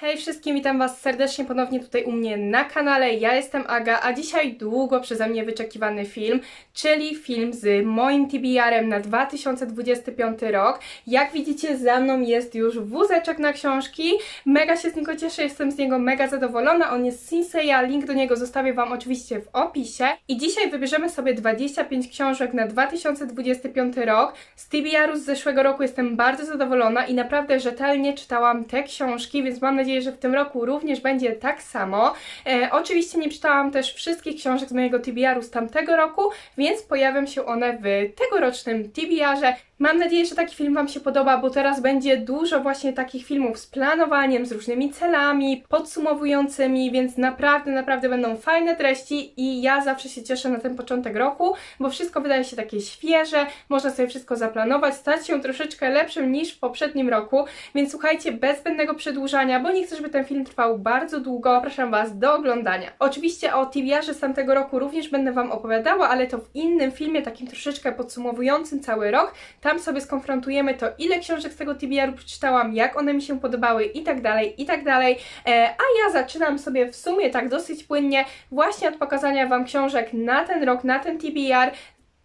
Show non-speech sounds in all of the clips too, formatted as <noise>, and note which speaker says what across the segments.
Speaker 1: Hej wszystkim, witam Was serdecznie ponownie tutaj u mnie na kanale. Ja jestem Aga, a dzisiaj długo przeze mnie wyczekiwany film, czyli film z moim TBR-em na 2025 rok. Jak widzicie, za mną jest już wózeczek na książki. Mega się z niego cieszę, jestem z niego mega zadowolona. On jest Sinseya, link do niego zostawię Wam oczywiście w opisie. I dzisiaj wybierzemy sobie 25 książek na 2025 rok. Z TBR-u z zeszłego roku jestem bardzo zadowolona i naprawdę rzetelnie czytałam te książki, więc mam nadzieję, że w tym roku również będzie tak samo. E, oczywiście nie czytałam też wszystkich książek z mojego TBR-u z tamtego roku, więc pojawią się one w tegorocznym TBR-ze. Mam nadzieję, że taki film Wam się podoba, bo teraz będzie dużo właśnie takich filmów z planowaniem, z różnymi celami, podsumowującymi, więc naprawdę, naprawdę będą fajne treści i ja zawsze się cieszę na ten początek roku, bo wszystko wydaje się takie świeże, można sobie wszystko zaplanować, stać się troszeczkę lepszym niż w poprzednim roku, więc słuchajcie, bez zbędnego przedłużania, bo nie chcę, żeby ten film trwał bardzo długo, zapraszam Was do oglądania. Oczywiście o TBR-ze z tamtego roku również będę Wam opowiadała, ale to w innym filmie, takim troszeczkę podsumowującym cały rok, tam sobie skonfrontujemy to, ile książek z tego TBR-u przeczytałam, jak one mi się podobały i tak dalej, i tak dalej. E, a ja zaczynam sobie w sumie tak dosyć płynnie właśnie od pokazania Wam książek na ten rok, na ten TBR.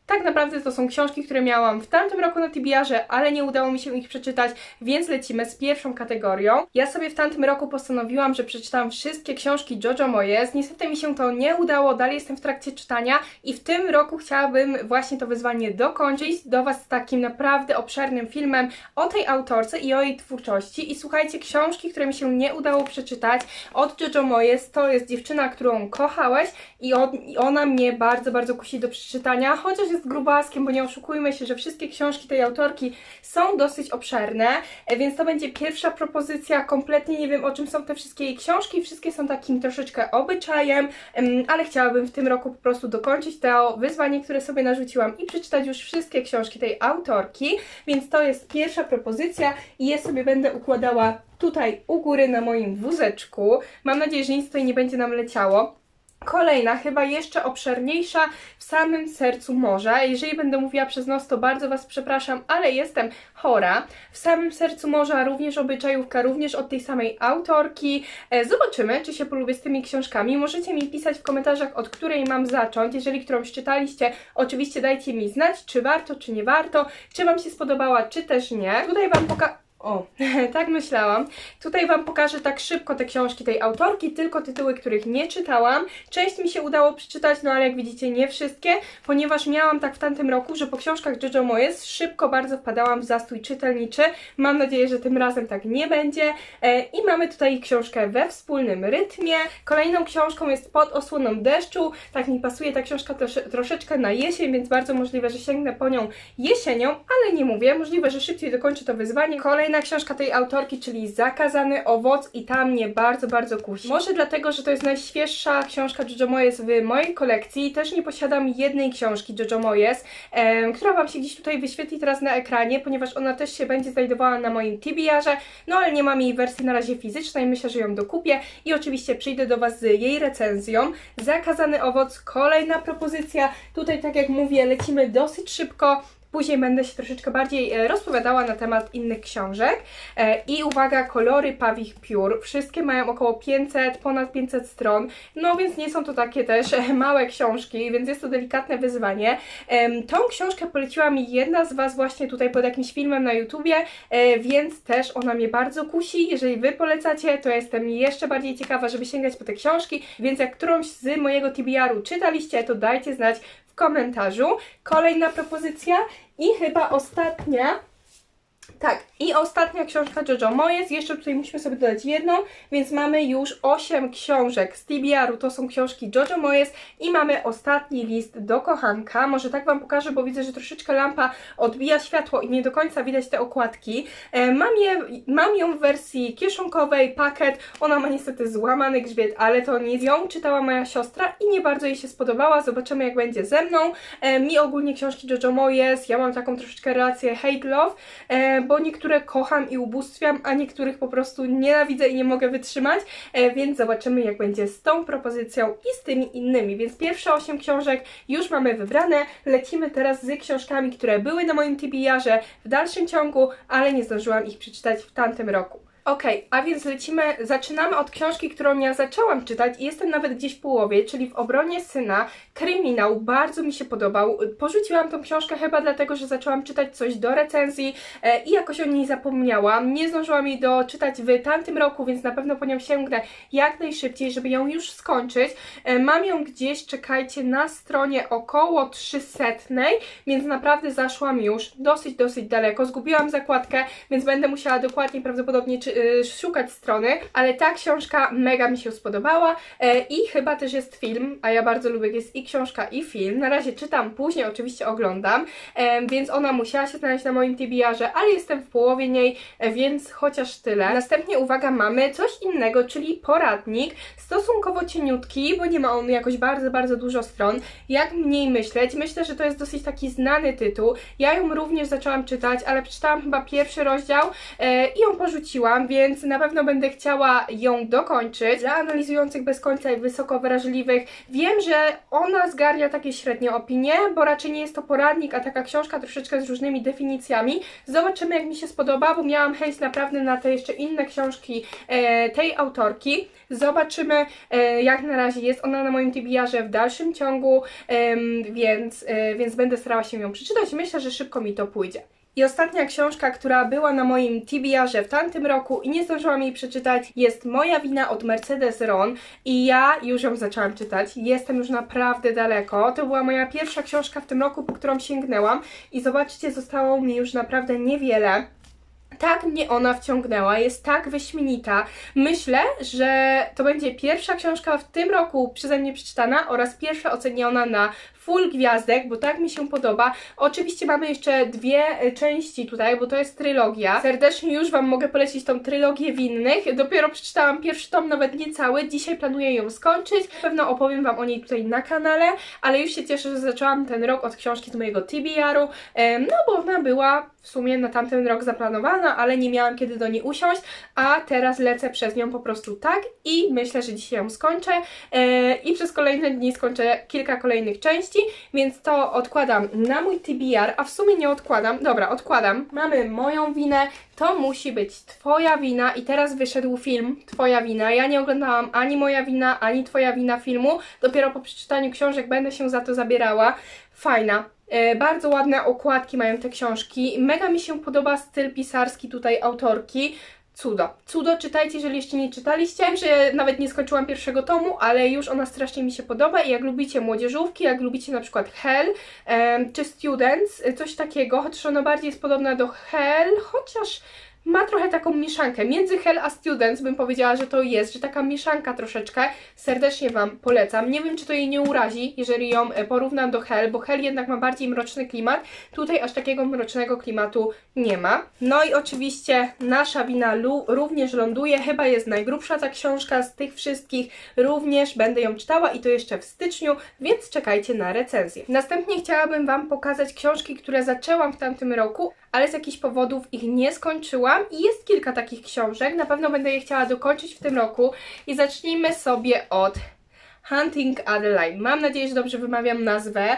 Speaker 1: Tak naprawdę to są książki, które miałam w tamtym roku na TBR-ze, ale nie udało mi się ich przeczytać, więc lecimy z pierwszą kategorią. Ja sobie w tamtym roku postanowiłam, że przeczytam wszystkie książki Jojo Moyes. Niestety mi się to nie udało, dalej jestem w trakcie czytania i w tym roku chciałabym właśnie to wyzwanie dokończyć do Was z takim naprawdę obszernym filmem o tej autorce i o jej twórczości. I słuchajcie, książki, które mi się nie udało przeczytać od Jojo Moyes, to jest dziewczyna, którą kochałeś i, i ona mnie bardzo, bardzo kusi do przeczytania, chociaż jest grubaskiem, bo nie oszukujmy się, że wszystkie książki tej autorki są dosyć obszerne, e, więc to będzie pierwsza propozycja. Kompletnie nie wiem o czym są te wszystkie jej książki, wszystkie są takim troszeczkę obyczajem, ale chciałabym w tym roku po prostu dokończyć to wyzwanie, które sobie narzuciłam i przeczytać już wszystkie książki tej autorki, więc to jest pierwsza propozycja i je sobie będę układała tutaj u góry na moim wózeczku. Mam nadzieję, że nic tutaj nie będzie nam leciało. Kolejna, chyba jeszcze obszerniejsza, w samym sercu morza. Jeżeli będę mówiła przez nos, to bardzo Was przepraszam, ale jestem chora. W samym sercu morza również obyczajówka, również od tej samej autorki. E, zobaczymy, czy się polubię z tymi książkami. Możecie mi pisać w komentarzach, od której mam zacząć. Jeżeli którąś czytaliście, oczywiście dajcie mi znać, czy warto, czy nie warto, czy Wam się spodobała, czy też nie. Tutaj Wam pokażę o, <laughs> tak myślałam. Tutaj Wam pokażę tak szybko te książki tej autorki, tylko tytuły, których nie czytałam. Część mi się udało przeczytać, no ale jak widzicie nie wszystkie, ponieważ miałam tak w tamtym roku, że po książkach Jojo Moyes szybko bardzo wpadałam w zastój czytelniczy. Mam nadzieję, że tym razem tak nie będzie. E, I mamy tutaj książkę we wspólnym rytmie. Kolejną książką jest Pod osłoną deszczu. Tak mi pasuje ta książka trosze, troszeczkę na jesień, więc bardzo możliwe, że sięgnę po nią jesienią, ale nie mówię. Możliwe, że szybciej dokończę to wyzwanie. Kolejna Kolejna książka tej autorki, czyli Zakazany owoc i ta mnie bardzo, bardzo kusi. Może dlatego, że to jest najświeższa książka Jojo Moyes w mojej kolekcji. Też nie posiadam jednej książki Jojo Moyes, która Wam się gdzieś tutaj wyświetli teraz na ekranie, ponieważ ona też się będzie znajdowała na moim TBR-ze, no ale nie mam jej wersji na razie fizycznej, myślę, że ją dokupię i oczywiście przyjdę do Was z jej recenzją. Zakazany owoc, kolejna propozycja. Tutaj, tak jak mówię, lecimy dosyć szybko. Później będę się troszeczkę bardziej e, rozpowiadała na temat innych książek. E, I uwaga, kolory Pawich Piór. Wszystkie mają około 500, ponad 500 stron, no więc nie są to takie też e, małe książki, więc jest to delikatne wyzwanie. Tą książkę poleciła mi jedna z Was właśnie tutaj pod jakimś filmem na YouTubie, więc też ona mnie bardzo kusi. Jeżeli Wy polecacie, to jestem jeszcze bardziej ciekawa, żeby sięgać po te książki, więc jak którąś z mojego TBR-u czytaliście, to dajcie znać komentarzu. Kolejna propozycja i chyba ostatnia tak, i ostatnia książka Jojo Moyes, jeszcze tutaj musimy sobie dodać jedną, więc mamy już 8 książek z TBR-u, to są książki Jojo Moyes i mamy ostatni list do kochanka, może tak Wam pokażę, bo widzę, że troszeczkę lampa odbija światło i nie do końca widać te okładki. E, mam, je, mam ją w wersji kieszonkowej, pakiet, ona ma niestety złamany grzbiet, ale to nic. Ją czytała moja siostra i nie bardzo jej się spodobała, zobaczymy jak będzie ze mną. E, mi ogólnie książki Jojo Moyes, ja mam taką troszeczkę relację hate-love, e, bo niektóre kocham i ubóstwiam, a niektórych po prostu nienawidzę i nie mogę wytrzymać, e, więc zobaczymy jak będzie z tą propozycją i z tymi innymi. Więc pierwsze 8 książek już mamy wybrane, lecimy teraz z książkami, które były na moim TBR-ze w dalszym ciągu, ale nie zdążyłam ich przeczytać w tamtym roku. Okej, a więc lecimy, zaczynamy od książki, którą ja zaczęłam czytać i jestem nawet gdzieś w połowie, czyli w obronie syna, kryminał, bardzo mi się podobał. Porzuciłam tą książkę chyba dlatego, że zaczęłam czytać coś do recenzji e, i jakoś o niej zapomniałam. Nie zdążyłam jej doczytać w tamtym roku, więc na pewno po nią sięgnę jak najszybciej, żeby ją już skończyć. E, mam ją gdzieś, czekajcie, na stronie około 300, więc naprawdę zaszłam już dosyć, dosyć daleko. Zgubiłam zakładkę, więc będę musiała dokładnie prawdopodobnie czy, szukać strony, ale ta książka mega mi się spodobała e, i chyba też jest film, a ja bardzo lubię, jest i książka i film. Na razie czytam, później oczywiście oglądam, e, więc ona musiała się znaleźć na moim TBR-ze, ale jestem w połowie niej, e, więc chociaż tyle. Następnie, uwaga, mamy coś innego, czyli poradnik, stosunkowo cieniutki, bo nie ma on jakoś bardzo, bardzo dużo stron. Jak mniej myśleć? Myślę, że to jest dosyć taki znany tytuł. Ja ją również zaczęłam czytać, ale przeczytałam chyba pierwszy rozdział i ją porzuciłam, więc na pewno będę chciała ją dokończyć. Dla analizujących bez końca i wysoko wrażliwych wiem, że ona zgarnia takie średnie opinie, bo raczej nie jest to poradnik, a taka książka troszeczkę z różnymi definicjami. Zobaczymy, jak mi się spodoba, bo miałam chęć naprawdę na te jeszcze inne książki e, tej autorki. Zobaczymy, e, jak na razie jest ona na moim TBR-ze w dalszym ciągu, em, więc, e, więc będę starała się ją przeczytać. Myślę, że szybko mi to pójdzie. I ostatnia książka, która była na moim TBR-ze w tamtym roku i nie zdążyłam jej przeczytać, jest Moja wina od Mercedes Ron i ja już ją zaczęłam czytać. Jestem już naprawdę daleko. To była moja pierwsza książka w tym roku, po którą sięgnęłam i zobaczcie, zostało mi już naprawdę niewiele. Tak mnie ona wciągnęła, jest tak wyśmienita. Myślę, że to będzie pierwsza książka w tym roku przeze mnie przeczytana oraz pierwsza oceniona na full gwiazdek, bo tak mi się podoba. Oczywiście mamy jeszcze dwie e, części tutaj, bo to jest trylogia. Serdecznie już Wam mogę polecić tą trylogię winnych. Dopiero przeczytałam pierwszy tom, nawet nie cały. Dzisiaj planuję ją skończyć. Na pewno opowiem Wam o niej tutaj na kanale, ale już się cieszę, że zaczęłam ten rok od książki z mojego TBR-u, no bo ona była w sumie na tamten rok zaplanowana, ale nie miałam kiedy do niej usiąść, a teraz lecę przez nią po prostu tak i myślę, że dzisiaj ją skończę e, i przez kolejne dni skończę kilka kolejnych części, więc to odkładam na mój TBR, a w sumie nie odkładam, dobra, odkładam. Mamy moją winę, to musi być Twoja wina i teraz wyszedł film Twoja wina. Ja nie oglądałam ani Moja wina, ani Twoja wina filmu, dopiero po przeczytaniu książek będę się za to zabierała. Fajna, E, bardzo ładne okładki mają te książki. Mega mi się podoba styl pisarski tutaj autorki. Cudo. Cudo czytajcie, jeżeli jeszcze nie czytaliście. Wiem, że nawet nie skończyłam pierwszego tomu, ale już ona strasznie mi się podoba i jak lubicie młodzieżówki, jak lubicie na przykład Hell czy Students, coś takiego, chociaż ona bardziej jest podobna do Hell, chociaż ma trochę taką mieszankę. Między Hell a Students bym powiedziała, że to jest, że taka mieszanka troszeczkę. Serdecznie Wam polecam. Nie wiem, czy to jej nie urazi, jeżeli ją e, porównam do Hell, bo Hell jednak ma bardziej mroczny klimat. Tutaj aż takiego mrocznego klimatu nie ma. No i oczywiście nasza wina Lu również ląduje. Chyba jest najgrubsza ta książka z tych wszystkich. Również będę ją czytała i to jeszcze w styczniu, więc czekajcie na recenzję. Następnie chciałabym Wam pokazać książki, które zaczęłam w tamtym roku, ale z jakichś powodów ich nie skończyłam i jest kilka takich książek, na pewno będę je chciała dokończyć w tym roku. I zacznijmy sobie od Hunting Adeline. Mam nadzieję, że dobrze wymawiam nazwę.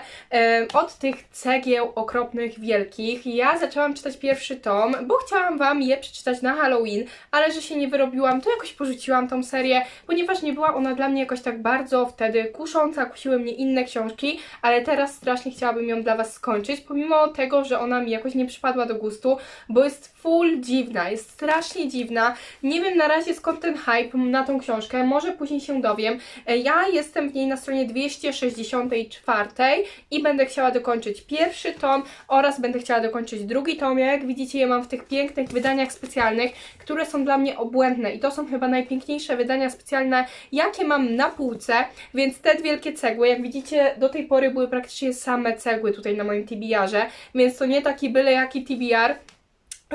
Speaker 1: Od tych cegieł okropnych, wielkich. Ja zaczęłam czytać pierwszy tom, bo chciałam Wam je przeczytać na Halloween, ale że się nie wyrobiłam, to jakoś porzuciłam tą serię, ponieważ nie była ona dla mnie jakoś tak bardzo wtedy kusząca, kusiły mnie inne książki, ale teraz strasznie chciałabym ją dla Was skończyć, pomimo tego, że ona mi jakoś nie przypadła do gustu, bo jest full dziwna, jest strasznie dziwna. Nie wiem na razie skąd ten hype na tą książkę, może później się dowiem. E, Ja jestem w niej na stronie 264 i będę chciała dokończyć pierwszy tom oraz będę chciała dokończyć drugi tom. Jak widzicie, je mam w tych pięknych wydaniach specjalnych, które są dla mnie obłędne i to są chyba najpiękniejsze wydania specjalne, jakie mam na półce, więc te wielkie cegły, jak widzicie, do tej pory były praktycznie same cegły tutaj na moim TBR-ze, więc to nie taki byle jaki TBR,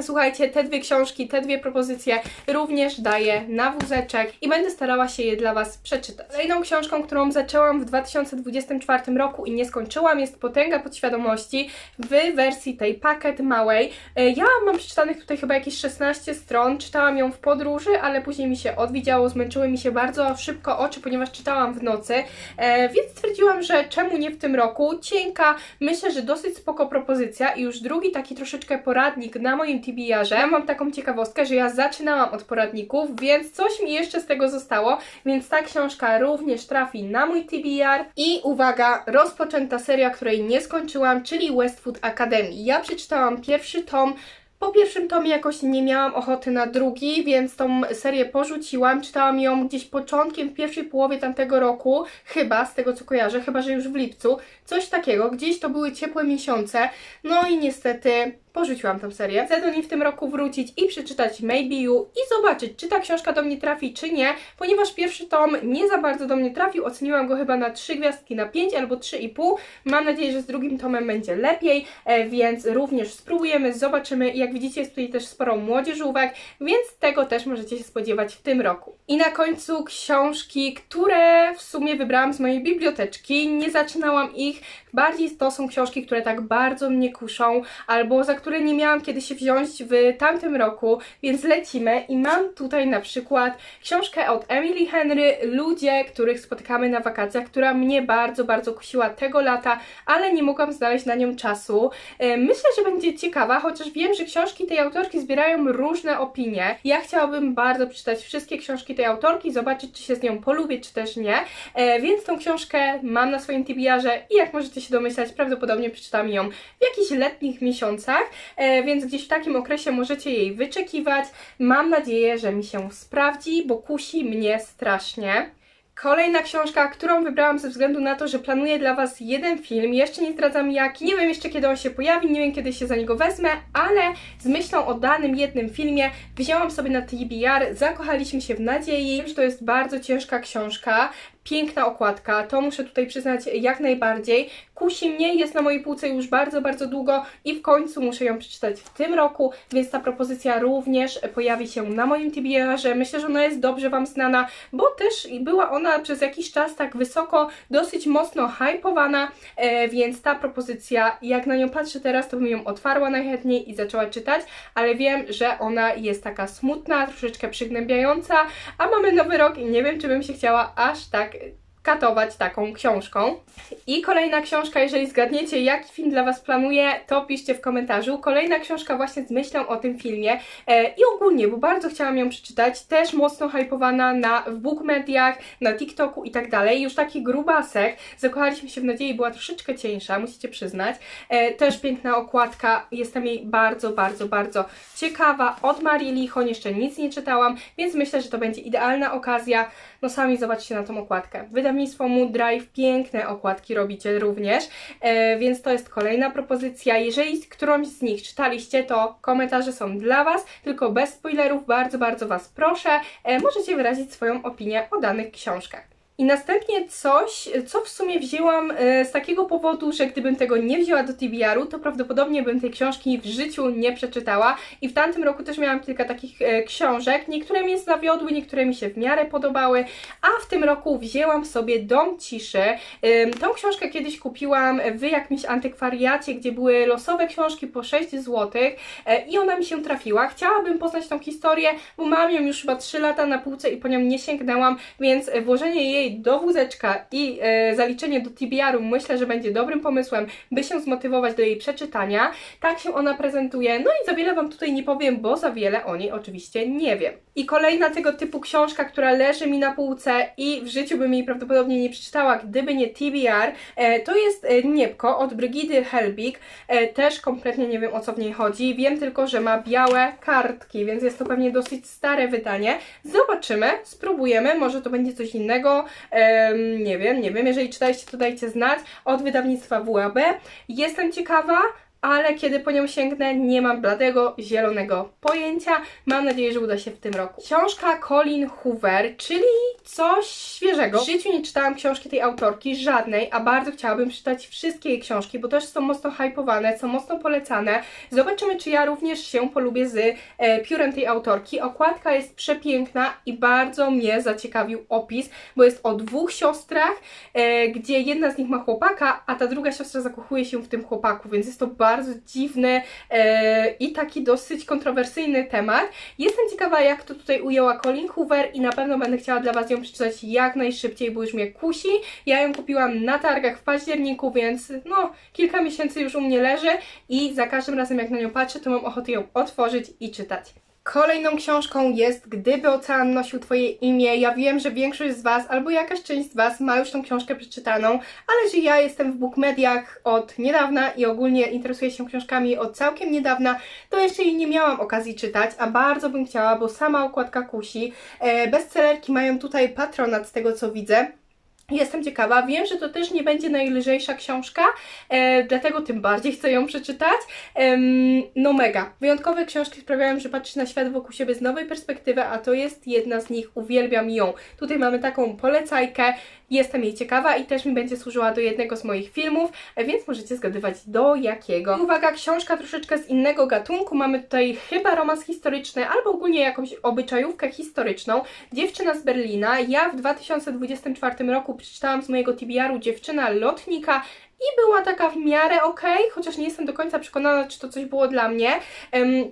Speaker 1: Słuchajcie, te dwie książki, te dwie propozycje również daję na wózeczek i będę starała się je dla Was przeczytać. Kolejną książką, którą zaczęłam w 2024 roku i nie skończyłam jest Potęga Podświadomości w wersji tej pakiet małej. E, Ja mam przeczytanych tutaj chyba jakieś 16 stron, czytałam ją w podróży, ale później mi się odwidziało, zmęczyły mi się bardzo szybko oczy, ponieważ czytałam w nocy, e, więc stwierdziłam, że czemu nie w tym roku. Cienka, myślę, że dosyć spoko propozycja i już drugi taki troszeczkę poradnik na moim TBR-ze. Mam taką ciekawostkę, że ja zaczynałam od poradników, więc coś mi jeszcze z tego zostało, więc ta książka również trafi na mój TBR. I uwaga, rozpoczęta seria, której nie skończyłam, czyli Westwood Academy. Ja przeczytałam pierwszy tom, po pierwszym tomie jakoś nie miałam ochoty na drugi, więc tą serię porzuciłam. Czytałam ją gdzieś początkiem, w pierwszej połowie tamtego roku, chyba, z tego co kojarzę, chyba że już w lipcu. Coś takiego, gdzieś to były ciepłe miesiące. No i niestety porzuciłam tę serię. Chcę do niej w tym roku wrócić i przeczytać Maybe You i zobaczyć, czy ta książka do mnie trafi, czy nie, ponieważ pierwszy tom nie za bardzo do mnie trafił. Oceniłam go chyba na 3 gwiazdki na 5 albo 3,5. Mam nadzieję, że z drugim tomem będzie lepiej, e, więc również spróbujemy, zobaczymy. Jak widzicie, jest tutaj też sporo młodzieżówek, więc tego też możecie się spodziewać w tym roku. I na końcu książki, które w sumie wybrałam z mojej biblioteczki. Nie zaczynałam ich, bardziej to są książki, które tak bardzo mnie kuszą, albo za które nie miałam kiedy się wziąć w tamtym roku, więc lecimy i mam tutaj na przykład książkę od Emily Henry, Ludzie, których spotykamy na wakacjach, która mnie bardzo, bardzo kusiła tego lata, ale nie mogłam znaleźć na nią czasu. E, Myślę, że będzie ciekawa, chociaż wiem, że książki tej autorki zbierają różne opinie. Ja chciałabym bardzo przeczytać wszystkie książki tej autorki, zobaczyć, czy się z nią polubię, czy też nie. E, Więc tą książkę mam na swoim TBR-ze i jak możecie się domyślać, prawdopodobnie przeczytam ją w jakichś letnich miesiącach, więc gdzieś w takim okresie możecie jej wyczekiwać. Mam nadzieję, że mi się sprawdzi, bo kusi mnie strasznie. Kolejna książka, którą wybrałam ze względu na to, że planuję dla Was jeden film. Jeszcze nie zdradzam jaki, nie wiem jeszcze kiedy on się pojawi, nie wiem kiedy się za niego wezmę, ale z myślą o danym jednym filmie wzięłam sobie na TBR, zakochaliśmy się w nadziei. Wiem, że to jest bardzo ciężka książka, piękna okładka, to muszę tutaj przyznać jak najbardziej. Kusi mnie, jest na mojej półce już bardzo, bardzo długo i w końcu muszę ją przeczytać w tym roku, więc ta propozycja również pojawi się na moim TBR-ze. Myślę, że ona jest dobrze Wam znana, bo też była ona przez jakiś czas tak wysoko, dosyć mocno hypowana, e, więc ta propozycja, jak na nią patrzę teraz, to bym ją otwarła najchętniej i zaczęła czytać, ale wiem, że ona jest taka smutna, troszeczkę przygnębiająca, a mamy nowy rok i nie wiem, czy bym się chciała aż tak katować taką książką. I kolejna książka, jeżeli zgadniecie, jaki film dla Was planuję, to piszcie w komentarzu. Kolejna książka właśnie z myślą o tym filmie e, i ogólnie, bo bardzo chciałam ją przeczytać, też mocno hypowana na, w bookmediach, na TikToku i tak dalej. Już taki grubasek, zakochaliśmy się w nadziei, była troszeczkę cieńsza, musicie przyznać. E, też piękna okładka, jestem jej bardzo, bardzo, bardzo ciekawa. Od Marii Lichon jeszcze nic nie czytałam, więc myślę, że to będzie idealna okazja. No sami zobaczcie na tą okładkę. Wydawnictwo Mood Drive piękne okładki robicie również, e, więc to jest kolejna propozycja. Jeżeli którąś z nich czytaliście, to komentarze są dla Was, tylko bez spoilerów, bardzo, bardzo Was proszę. E, możecie wyrazić swoją opinię o danych książkach. I następnie coś, co w sumie wzięłam e, z takiego powodu, że gdybym tego nie wzięła do TBR-u, to prawdopodobnie bym tej książki w życiu nie przeczytała. I w tamtym roku też miałam kilka takich e, książek. Niektóre mnie zawiodły, niektóre mi się w miarę podobały, a w tym roku wzięłam sobie Dom Ciszy. E, Tą książkę kiedyś kupiłam w jakimś antykwariacie, gdzie były losowe książki po 6 zł i ona mi się trafiła. Chciałabym poznać tą historię, bo mam ją już chyba 3 lata na półce i po nią nie sięgnęłam, więc włożenie jej do wózeczka i e, zaliczenie do TBR-u myślę, że będzie dobrym pomysłem, by się zmotywować do jej przeczytania. Tak się ona prezentuje. No i za wiele Wam tutaj nie powiem, bo za wiele o niej oczywiście nie wiem. I kolejna tego typu książka, która leży mi na półce i w życiu bym jej prawdopodobnie nie przeczytała, gdyby nie TBR, e, to jest e, Niebko od Brygidy Helbig. E, też kompletnie nie wiem o co w niej chodzi. Wiem tylko, że ma białe kartki, więc jest to pewnie dosyć stare wydanie. Zobaczymy, spróbujemy, może to będzie coś innego. Nie wiem, nie wiem. Jeżeli czytaliście, to dajcie znać. Od wydawnictwa WAB. Jestem ciekawa, ale kiedy po nią sięgnę, nie mam bladego, zielonego pojęcia. Mam nadzieję, że uda się w tym roku. Książka Colin Hoover, czyli coś świeżego. W życiu nie czytałam książki tej autorki, żadnej, a bardzo chciałabym przeczytać wszystkie jej książki, bo też są mocno hypowane, są mocno polecane. Zobaczymy, czy ja również się polubię z e, piórem tej autorki. Okładka jest przepiękna i bardzo mnie zaciekawił opis, bo jest o dwóch siostrach, e, gdzie jedna z nich ma chłopaka, a ta druga siostra zakochuje się w tym chłopaku, więc jest to bardzo bardzo dziwny e, i taki dosyć kontrowersyjny temat. Jestem ciekawa, jak to tutaj ujęła Colin Hoover i na pewno będę chciała dla Was ją przeczytać jak najszybciej, bo już mnie kusi. Ja ją kupiłam na targach w październiku, więc no, kilka miesięcy już u mnie leży i za każdym razem jak na nią patrzę, to mam ochotę ją otworzyć i czytać. Kolejną książką jest Gdyby ocean nosił Twoje imię. Ja wiem, że większość z Was, albo jakaś część z Was ma już tą książkę przeczytaną, ale że ja jestem w bookmediach od niedawna i ogólnie interesuję się książkami od całkiem niedawna, to jeszcze jej nie miałam okazji czytać, a bardzo bym chciała, bo sama okładka kusi. E, bestsellerki mają tutaj patronat z tego co widzę. Jestem ciekawa, wiem, że to też nie będzie najlżejsza książka, e, dlatego tym bardziej chcę ją przeczytać. Em, no mega. Wyjątkowe książki sprawiają, że patrzę na świat wokół siebie z nowej perspektywy, a to jest jedna z nich. Uwielbiam ją. Tutaj mamy taką polecajkę, jestem jej ciekawa i też mi będzie służyła do jednego z moich filmów, więc możecie zgadywać do jakiego. Uwaga, książka troszeczkę z innego gatunku. Mamy tutaj chyba romans historyczny albo ogólnie jakąś obyczajówkę historyczną. Dziewczyna z Berlina. Ja w 2024 roku przeczytałam z mojego TBR-u Dziewczyna Lotnika i była taka w miarę ok, chociaż nie jestem do końca przekonana, czy to coś było dla mnie.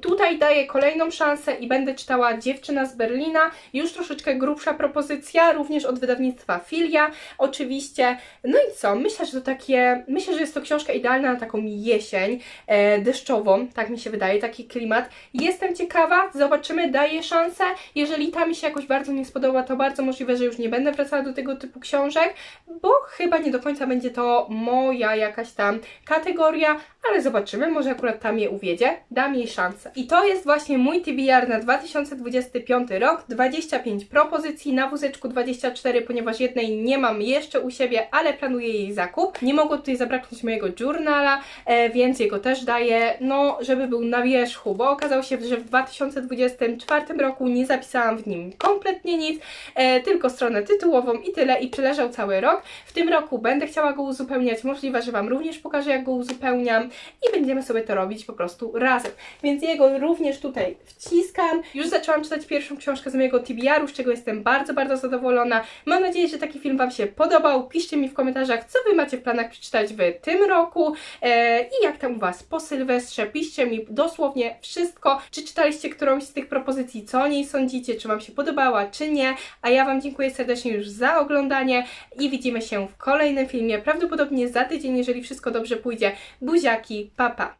Speaker 1: Tutaj daję kolejną szansę i będę czytała Dziewczyna z Berlina. Już troszeczkę grubsza propozycja, również od wydawnictwa Filia, oczywiście. No i co? Myślę, że to takie. Myślę, że jest to książka idealna na taką jesień e, deszczową, tak mi się wydaje, taki klimat. Jestem ciekawa, zobaczymy, daję szansę. Jeżeli ta mi się jakoś bardzo nie spodoba, to bardzo możliwe, że już nie będę wracała do tego typu książek, bo chyba nie do końca będzie to moja jakaś tam kategoria, ale zobaczymy, może akurat tam je uwiedzie, dam jej szansę. I to jest właśnie mój TBR na 2025 rok, 25 propozycji, na wózeczku 24, ponieważ jednej nie mam jeszcze u siebie, ale planuję jej zakup. Nie mogło tutaj zabraknąć mojego journala, e, więc jego też daję, no, żeby był na wierzchu, bo okazało się, że w 2024 roku nie zapisałam w nim kompletnie nic, e, tylko stronę tytułową i tyle, i przeleżał cały rok. W tym roku będę chciała go uzupełniać, możliwe, że Wam również pokażę, jak go uzupełniam i będziemy sobie to robić po prostu razem. Więc jego również tutaj wciskam. Już zaczęłam czytać pierwszą książkę z mojego TBR-u, z czego jestem bardzo, bardzo zadowolona. Mam nadzieję, że taki film Wam się podobał. Piszcie mi w komentarzach, co Wy macie w planach przeczytać w tym roku e, i jak tam u Was po Sylwestrze. Piszcie mi dosłownie wszystko. Czy czytaliście którąś z tych propozycji, co o niej sądzicie, czy Wam się podobała, czy nie. A ja Wam dziękuję serdecznie już za oglądanie i widzimy się w kolejnym filmie, prawdopodobnie za tydzień, jeżeli wszystko dobrze pójdzie. Buziaki, papa! Pa.